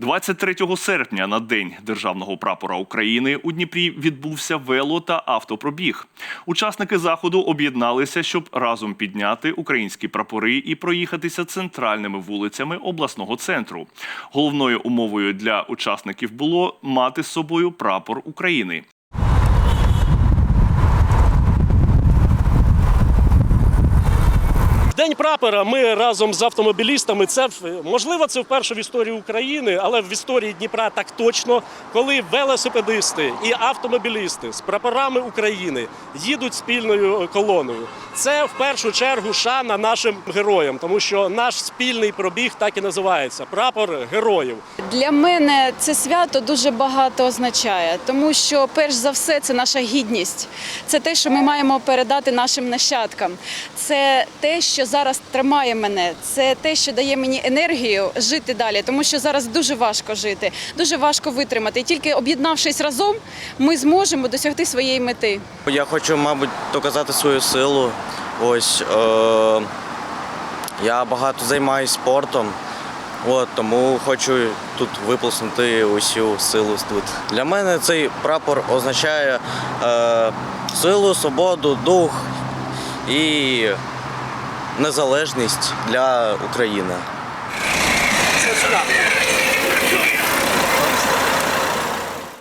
23 серпня на день державного прапора України у Дніпрі відбувся вело та автопробіг. Учасники заходу об'єдналися, щоб разом підняти українські прапори і проїхатися центральними вулицями обласного центру. Головною умовою для учасників було мати з собою прапор України. День прапора ми разом з автомобілістами. Це можливо, це вперше в історії України, але в історії Дніпра так точно, коли велосипедисти і автомобілісти з прапорами України їдуть спільною колоною. Це в першу чергу шана нашим героям, тому що наш спільний пробіг так і називається прапор героїв. Для мене це свято дуже багато означає, тому що перш за все це наша гідність. Це те, що ми маємо передати нашим нащадкам. Це те, що зараз тримає мене. Це те, що дає мені енергію жити далі, тому що зараз дуже важко жити, дуже важко витримати. І тільки об'єднавшись разом, ми зможемо досягти своєї мети. Я хочу, мабуть, доказати свою силу. Ось е- я багато займаюся спортом, от, тому хочу тут виплеснути усю силу тут. Для мене цей прапор означає е- силу, свободу, дух і незалежність для України.